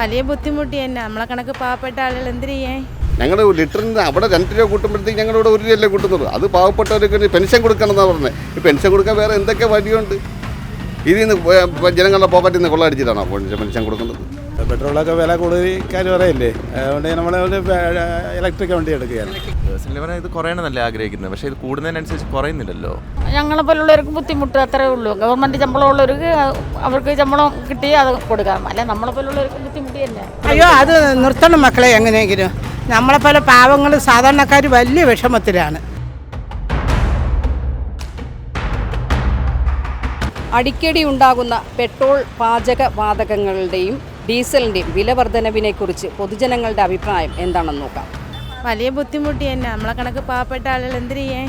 വലിയ ബുദ്ധിമുട്ടി തന്നെ. നമ്മളെ കണക്ക് പാവപ്പെട്ട ആളുകൾ എന്തിനു ചെയ്യാൻ ഞങ്ങൾ ലിറ്ററിന് അവിടെ രണ്ട് രൂപ കൂട്ടുമ്പോഴത്തേക്ക് ഞങ്ങളിവിടെ ഒരു രൂപയല്ലേ കൂട്ടുന്നത്. അത് പാവപ്പെട്ടവർക്ക് പെൻഷൻ കൊടുക്കണം എന്നാണ് പറഞ്ഞത് ഈ പെൻഷൻ കൊടുക്കാൻ വേറെ എന്തൊക്കെ വഴിയുണ്ട്? ഇതിൽ നിന്ന് ജനങ്ങളുടെ പോക്കറ്റിൽ നിന്ന് കൊള്ളടിച്ചിട്ടാണോ പെൻഷൻ കൊടുക്കുന്നത്? പെട്രോളൊക്കെ വില കൂടുതൽ കാര്യം അറിയില്ലേ? അതുകൊണ്ട് നമ്മൾ ഇലക്ട്രിക് വണ്ടി എടുക്കുകയാണ്. ഇത് കുറയണമെന്നല്ലേ ആഗ്രഹിക്കുന്നത്. പക്ഷേ ഇത് കൂടുന്നതിനനുസരിച്ച് കുറയുന്നില്ലല്ലോ. ഞങ്ങളെ പോലുള്ളവർക്ക് ബുദ്ധിമുട്ട് അത്രേ ഉള്ളൂ. ഗവൺമെന്റ് ശമ്പളം ഉള്ളവർക്ക് അവർക്ക് ശമ്പളം കിട്ടി അത് കൊടുക്കാം. അല്ല നമ്മളെ പോലുള്ളവർക്ക് ബുദ്ധിമുട്ട് അയ്യോ അത് നിർത്തണം മക്കളെ എങ്ങനെയെങ്കിലും. നമ്മളെ പോലെ പാവങ്ങൾ സാധാരണക്കാർ വലിയ വിഷമത്തിലാണ്. അടിക്കടി ഉണ്ടാകുന്ന പെട്രോൾ പാചക വാതകങ്ങളുടെയും ഡീസലിന്റെയും വില വർധനവിനെക്കുറിച്ച് പൊതുജനങ്ങളുടെ അഭിപ്രായം എന്താണെന്ന് നോക്കാം. വലിയ ബുദ്ധിമുട്ടി തന്നെ. നമ്മളെ കണക്ക് പാവപ്പെട്ട ആളുകൾ എന്തിനു ചെയ്യാൻ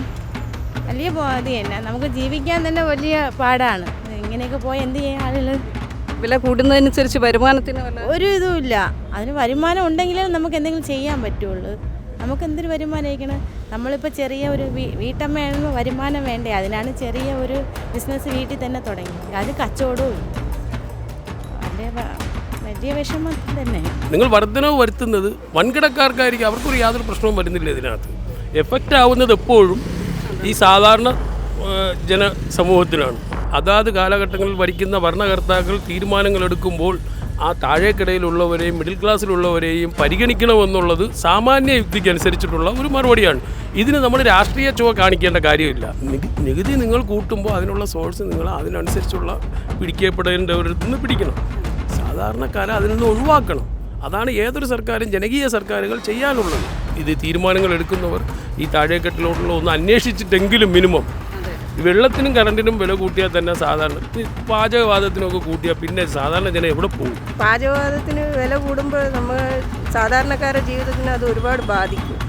വലിയ ഇത് തന്നെ. നമുക്ക് ജീവിക്കാൻ തന്നെ വലിയ പാടാണ്. ഇങ്ങനെയൊക്കെ പോയാൽ എന്ത് ചെയ്യാൻ ആളുകൾ? വില കൂടുന്നതനുസരിച്ച് വരുമാനത്തിന് വല്ല ഒരു ഇതുമില്ല അതിന് വരുമാനം ഉണ്ടെങ്കിലേ നമുക്ക് എന്തെങ്കിലും ചെയ്യാൻ പറ്റുള്ളൂ. നമുക്ക് എന്തൊരു വരുമാനം ആയിരിക്കണം? നമ്മളിപ്പോൾ ചെറിയ ഒരു വീ വീട്ടമ്മയാണെന്ന് വരുമാനം വേണ്ടേ? അതിനാണ് ചെറിയ ഒരു ബിസിനസ് വീട്ടിൽ തന്നെ തുടങ്ങി. അത് കച്ചവടവും വലിയ വ- വലിയ വിഷമം തന്നെ. നിങ്ങൾ വർധനവ് വരുത്തുന്നത് വൻകിടക്കാർക്കായിരിക്കും. അവർക്കൊരു യാതൊരു പ്രശ്നവും വരുന്നില്ല ഇതിനകത്ത്. എഫക്റ്റ് ആവുന്നത് എപ്പോഴും ഈ സാധാരണ ജനസമൂഹത്തിനാണ് അതാത് കാലഘട്ടങ്ങളിൽ ഭരിക്കുന്ന ഭരണകർത്താക്കൾ തീരുമാനങ്ങൾ എടുക്കുമ്പോൾ ആ താഴേക്കിടയിലുള്ളവരെയും മിഡിൽ ക്ലാസ്സിലുള്ളവരെയും പരിഗണിക്കണമെന്നുള്ളത് സാമാന്യ യുക്തിക്ക് അനുസരിച്ചിട്ടുള്ള ഒരു മറുപടിയാണ്. ഇതിന് നമ്മൾ രാഷ്ട്രീയ ചുവ കാണിക്കേണ്ട കാര്യമില്ല. നികുതി- നിങ്ങൾ കൂട്ടുമ്പോൾ അതിനുള്ള സോഴ്സ് നിങ്ങൾ അതിനനുസരിച്ചുള്ള പിടിക്കപ്പെടേണ്ടവരിൽ നിന്ന് പിടിക്കണം. സാധാരണക്കാരെ അതിൽ നിന്ന് ഒഴിവാക്കണം. അതാണ് ഏതൊരു സർക്കാരും ജനകീയ സർക്കാരുകൾ ചെയ്യാനുള്ളത്. ഇത് തീരുമാനങ്ങൾ എടുക്കുന്നവർ ഈ താഴേക്കെട്ടിലോട്ടുള്ള ഒന്ന് അന്വേഷിച്ചിട്ടെങ്കിലും മിനിമം വെള്ളത്തിനും കറണ്ടിനും വില കൂട്ടിയാൽ തന്നെ സാധാരണ പാചകവാദത്തിനൊക്കെ കൂട്ടിയാൽ പിന്നെ സാധാരണ ജനം എവിടെ പോകും? പാചകവാദത്തിന് വില കൂടുമ്പോൾ നമ്മൾ സാധാരണക്കാരുടെ ജീവിതത്തിന് അത് ഒരുപാട് ബാധിക്കും.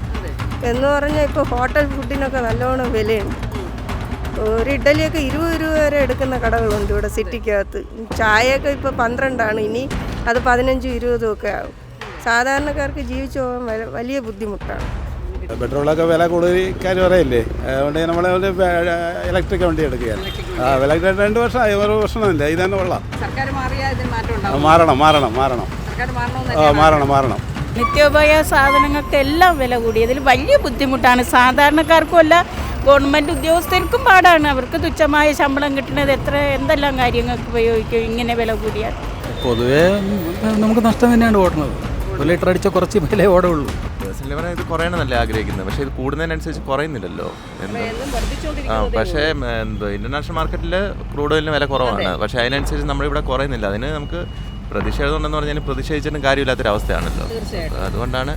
എന്ന് പറഞ്ഞാൽ ഇപ്പോൾ ഹോട്ടൽ ഫുഡിനൊക്കെ നല്ലോണം വിലയുണ്ട്. ഒരു ഇഡലിയൊക്കെ ഇരുപത് രൂപ വരെ എടുക്കുന്ന കടകളുണ്ട് ഇവിടെ സിറ്റിക്കകത്ത്. ചായയൊക്കെ ഇപ്പോൾ പന്ത്രണ്ടാണ് ഇനി അത് പതിനഞ്ചും ഇരുപതും ഒക്കെ ആവും. സാധാരണക്കാർക്ക് ജീവിച്ചു പോകാൻ വലിയ ബുദ്ധിമുട്ടാണ്. പെട്രോളൊക്കെ വില കൂടുതൽ കാര്യം അറിയില്ലേ? അതുകൊണ്ട് നമ്മൾ ഇലക്ട്രിക് വണ്ടി എടുക്കുകയാണ്. ആ വില രണ്ട് വർഷമായി ഒരു പ്രശ്നമില്ല ഇത് തന്നെ കൊള്ളാം. മാറണം മാറണം മാറണം. സർക്കാർ മാറണമെന്ന് ആ മാറണം മാറണം. നിത്യോപയോഗ സാധനങ്ങൾക്ക് എല്ലാം വില കൂടി. അതിൽ വലിയ ബുദ്ധിമുട്ടാണ്. സാധാരണക്കാർക്കും അല്ല ഗവൺമെന്റ് ഉദ്യോഗസ്ഥർക്കും പാടാണ്. അവർക്ക് തുച്ഛമായ ശമ്പളം കിട്ടുന്നത് എത്ര എന്തെല്ലാം കാര്യങ്ങൾക്ക് ഉപയോഗിക്കും ഇങ്ങനെ വില കൂടിയാൽ. പൊതുവേ നമുക്ക് നഷ്ടം തന്നെയാണ് ഓടുന്നത്. ഒരു ലിറ്റർ അടിച്ച കുറച്ച് വില ഓടുള്ളൂ. പേഴ്സണലി പറഞ്ഞാൽ ഇത് കുറയണമെന്നല്ലേ ആഗ്രഹിക്കുന്നത്? പക്ഷേ ഇത് കൂടുന്നതിനനുസരിച്ച് കുറയുന്നില്ലല്ലോ. ആ പക്ഷേ എന്തോ ഇന്റർനാഷണൽ മാർക്കറ്റിൽ ക്രൂഡ് ഓയിലിന് വില കുറവാണ്. പക്ഷേ അതിനനുസരിച്ച് നമ്മളിവിടെ കുറയുന്നില്ല. അതിന് നമുക്ക് പ്രതിഷേധം ഉണ്ടെന്ന് പറഞ്ഞാൽ പ്രതിഷേധിച്ചിട്ടും കാര്യമില്ലാത്തൊരവസ്ഥയാണല്ലോ അവസ്ഥയാണല്ലോ. അതുകൊണ്ടാണ്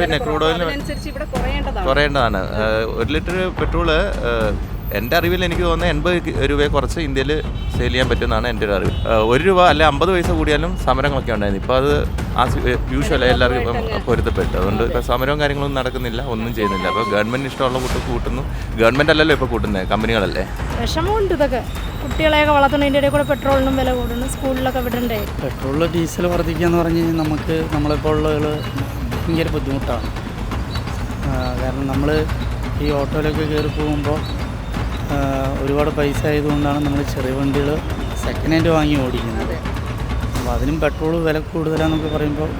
പിന്നെ ക്രൂഡ് ഓയിലിന് കുറയേണ്ടതാണ്. ഒരു ലിറ്റർ പെട്രോൾ എന്റെ അറിവിൽ എനിക്ക് തോന്നുന്നത് എൺപത് രൂപയെ കുറച്ച് ഇന്ത്യയിൽ സെയിൽ ചെയ്യാൻ പറ്റുമെന്നാണ് എന്റെ ഒരു അറിവ്. ഒരു രൂപ അല്ലെ അമ്പത് പൈസ കൂടിയാലും സമരങ്ങളൊക്കെ ഉണ്ടായിരുന്നു. ഇപ്പോൾ അത് ആ യൂഷ്വൽ എല്ലാവർക്കും ഇപ്പം പൊരുത്തപ്പെട്ടു. അതുകൊണ്ട് ഇപ്പോൾ സമരവും കാര്യങ്ങളൊന്നും നടക്കുന്നില്ല ഒന്നും ചെയ്യുന്നില്ല. അപ്പോൾ ഗവൺമെന്റ് ഇഷ്ടമുള്ള കൂട്ട് കൂട്ടുന്നു. ഗവൺമെന്റ് അല്ലല്ലോ ഇപ്പോൾ കൂട്ടുന്നത് കമ്പനികളല്ലേ? വിഷമമുണ്ട് ഇതൊക്കെ. കുട്ടികളെയൊക്കെ വളർത്തുന്നതിന്റെ ഇടയിൽ കൂടെ പെട്രോളിനും വില കൂടുന്നു സ്കൂളിലൊക്കെ വിടണ്ടേ? പെട്രോൾ ഡീസൽ വർദ്ധിക്കുക എന്ന് പറഞ്ഞ് കഴിഞ്ഞാൽ നമുക്ക് നമ്മളിപ്പോൾ ഉള്ളവർ ഭയങ്കര ബുദ്ധിമുട്ടാണ്. കാരണം നമ്മൾ ഈ ഓട്ടോയിലൊക്കെ കയറി പോകുമ്പോൾ ഒരുപാട് പൈസ ആയതുകൊണ്ടാണ് നമ്മൾ ചെറിയ വണ്ടികൾ സെക്കൻഡ് ഹാൻഡ് വാങ്ങി ഓടിക്കുന്നത്. അപ്പോൾ അതിനും പെട്രോൾ വില കൂടുതലാണെന്നൊക്കെ പറയുമ്പോൾ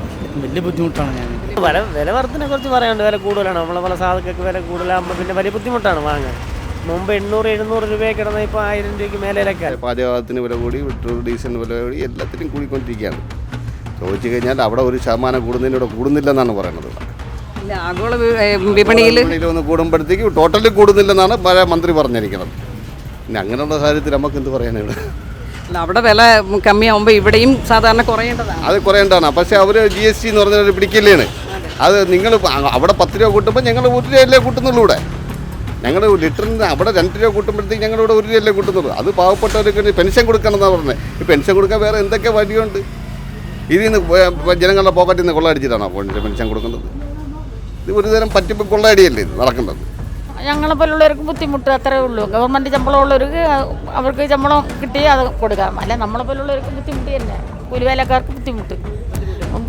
വലിയ ബുദ്ധിമുട്ടാണ് ഞാൻ. വില വില വർധനെ കുറിച്ച് പറയാനുണ്ട് വില കൂടുതലാണ്. നമ്മളെ പല സാധനങ്ങൾക്ക് വില കൂടുതലാകുമ്പോൾ പിന്നെ വലിയ ബുദ്ധിമുട്ടാണ് വാങ്ങാൻ. മുമ്പ് എണ്ണൂറ് എഴുന്നൂറ് രൂപയൊക്കെ കിടന്ന ഇപ്പോൾ ആയിരം രൂപയ്ക്ക് മേലേലൊക്കെ. പാചകത്തിന് വില കൂടി പെട്രോൾ ഡീസലിന് വില കൂടി എല്ലാത്തിനും കൂടിക്കൊണ്ടിരിക്കുകയാണ്. ചോദിച്ചു കഴിഞ്ഞാൽ അവിടെ ഒരു ശതമാനം കൂടുന്നതിനൂടെ കൂടുന്നില്ലെന്നാണ് പറയുന്നത്. ഇല്ല ആഗോള വിപണിയിൽ ഒന്ന് കൂടുമ്പോഴത്തേക്ക് ടോട്ടലി കൂടുന്നില്ലെന്നാണ് പഴയ മന്ത്രി പറഞ്ഞിരിക്കുന്നത്. പിന്നെ അങ്ങനെയുള്ള സാഹചര്യത്തിൽ നമുക്ക് എന്ത് പറയാനാണ് അല്ല, അവിടെ വില കമ്മിയാവുമ്പോൾ ഇവിടെയും സാധാരണ കുറയേണ്ടതാണ്. അത് കുറയേണ്ടതാണ്. പക്ഷേ അവർ ജി എസ് ടി എന്ന് പറഞ്ഞ പിടിക്കില്ലേ അത് നിങ്ങൾ അവിടെ പത്ത് രൂപ കൂട്ടുമ്പോൾ ഞങ്ങൾ ഒരു രൂപയല്ലേ കൂട്ടുന്നുള്ളൂ ഇവിടെ. ഞങ്ങൾ ലിറ്ററിന് അവിടെ രണ്ട് രൂപ കൂട്ടുമ്പോഴത്തേക്ക് ഞങ്ങളിവിടെ ഒരു രൂപയല്ലേ കൂട്ടുന്നുള്ളൂ. അത് പാവപ്പെട്ടവർക്ക് പെൻഷൻ കൊടുക്കണം എന്നാണ് പറഞ്ഞത് ഈ പെൻഷൻ കൊടുക്കാൻ വേറെ എന്തൊക്കെ വഴിയുണ്ട്? ഇതിൽ നിന്ന് ജനങ്ങളുടെ പോക്കറ്റിൽ നിന്ന് കൊള്ളടിച്ചിട്ടാണോ പെൻഷൻ കൊടുക്കുന്നത്? ഇത് ഒരു തരം പറ്റിപ്പ് കൊള്ളയടിയല്ലേ ഇത് നടക്കുന്നത്? ഞങ്ങളെ പോലുള്ളവർക്ക് ബുദ്ധിമുട്ട് അത്രേ ഉള്ളൂ. ഗവൺമെന്റ് ശമ്പളം ഉള്ളവർക്ക് അവർക്ക് ശമ്പളം കിട്ടി അത് കൊടുക്കാം. അല്ല നമ്മളെ പോലുള്ളവർക്ക് ബുദ്ധിമുട്ട് തന്നെ. കൂലിവേലക്കാർക്ക് ബുദ്ധിമുട്ട്.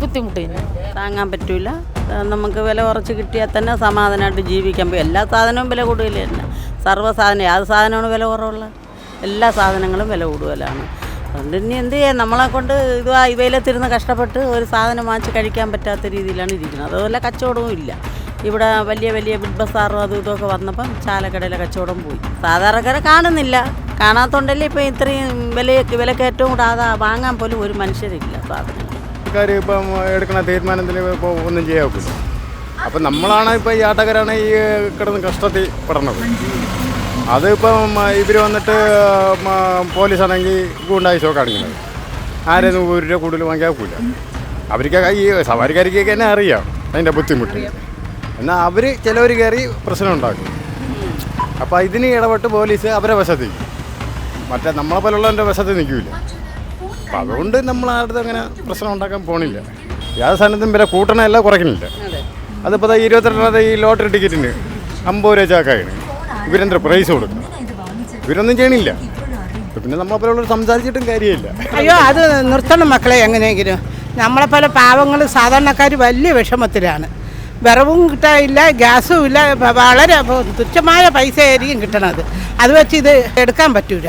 ബുദ്ധിമുട്ട് തന്നെ. താങ്ങാൻ പറ്റൂല. നമുക്ക് വില കുറച്ച് കിട്ടിയാൽ തന്നെ സമാധാനമായിട്ട് ജീവിക്കാൻ പറ്റും എല്ലാ സാധനവും വില കൂടുതൽ തന്നെ. സർവ സാധനം ഏത് സാധനമാണ് വില കുറവുള്ളത്? എല്ലാ സാധനങ്ങളും വില കൂടുതലാണ്. അതുകൊണ്ട് ഇനി എന്ത് ചെയ്യാം നമ്മളെ കൊണ്ട് ഇത് ഇവയിലത്തിരുന്ന് കഷ്ടപ്പെട്ട് ഒരു സാധനം വാങ്ങിച്ച് കഴിക്കാൻ പറ്റാത്ത രീതിയിലാണ് ഇരിക്കുന്നത്. അതുപോലെ കച്ചവടവും ഇല്ല. ഇവിടെ വലിയ വലിയ ബിഗ് ബസാറും അതും ഇതൊക്കെ വന്നപ്പം ചാലക്കടയിലെ കച്ചവടം പോയി. സാധാരണക്കാരെ കാണുന്നില്ല. കാണാത്തോണ്ടല്ലേ ഇപ്പം ഇത്രയും വില വിലക്കയറ്റവും കൂടെ അതാ വാങ്ങാൻ പോലും ഒരു മനുഷ്യരില്ല സാധനം. എടുക്കുന്ന ഒന്നും ചെയ്യാൻ അപ്പം നമ്മളാണ് ഇപ്പോൾ ഈ ആട്ടക്കാരാണ് ഈ കിടന്ന് കഷ്ടത്തിൽ പെടണത്. അതിപ്പം ഇവർ വന്നിട്ട് പോലീസാണെങ്കിൽ ഗുണ്ടായി ഷോ കാണിക്കുന്നത് ആരെയും ഒരു രൂപ കൂടുതൽ വാങ്ങിക്കൂല അവർക്ക് ഈ സവാരിക്കാരിക്കൊക്കെ തന്നെ അറിയാം അതിന്റെ ബുദ്ധിമുട്ട്. എന്നാൽ അവർ ചിലവർ കയറി പ്രശ്നം ഉണ്ടാക്കും. അപ്പോൾ ഇതിന് ഇടപെട്ട് പോലീസ് അവരെ വശത്ത് മറ്റേ നമ്മളെ പോലുള്ളവന്റെ വശത്ത് നിൽക്കില്ല അപ്പം അതുകൊണ്ട് നമ്മൾ ആരുടെ അങ്ങനെ പ്രശ്നം ഉണ്ടാക്കാൻ പോണില്ല. യാതൊരു സാധനത്തും വില കൂട്ടണമല്ല കുറയ്ക്കണില്ല. അതിപ്പോൾ ഇരുപത്തിരണ്ടാമത്തെ ഈ ലോട്ടറി ടിക്കറ്റിന് അമ്പത് രൂപ ചാക്കായാണ് ഇവരെന്താ പ്രൈസ് കൊടുക്കും ഇവരൊന്നും ചെയ്യണില്ല. പിന്നെ പിന്നെ നമ്മളെപ്പോലുള്ളവർ സംസാരിച്ചിട്ടും കാര്യമില്ല. അയ്യോ അത് നിർത്തണം മക്കളെ എങ്ങനെയെങ്കിലും. നമ്മളെ പോലെ പാവങ്ങൾ സാധാരണക്കാർ വലിയ വിഷമത്തിലാണ്. വിറവും കിട്ടാനില്ല ഗ്യാസും ഇല്ല വളരെ തുച്ഛമായ പൈസ ആയിരിക്കും കിട്ടണത്. അത് വെച്ച് ഇത് എടുക്കാൻ പറ്റൂല.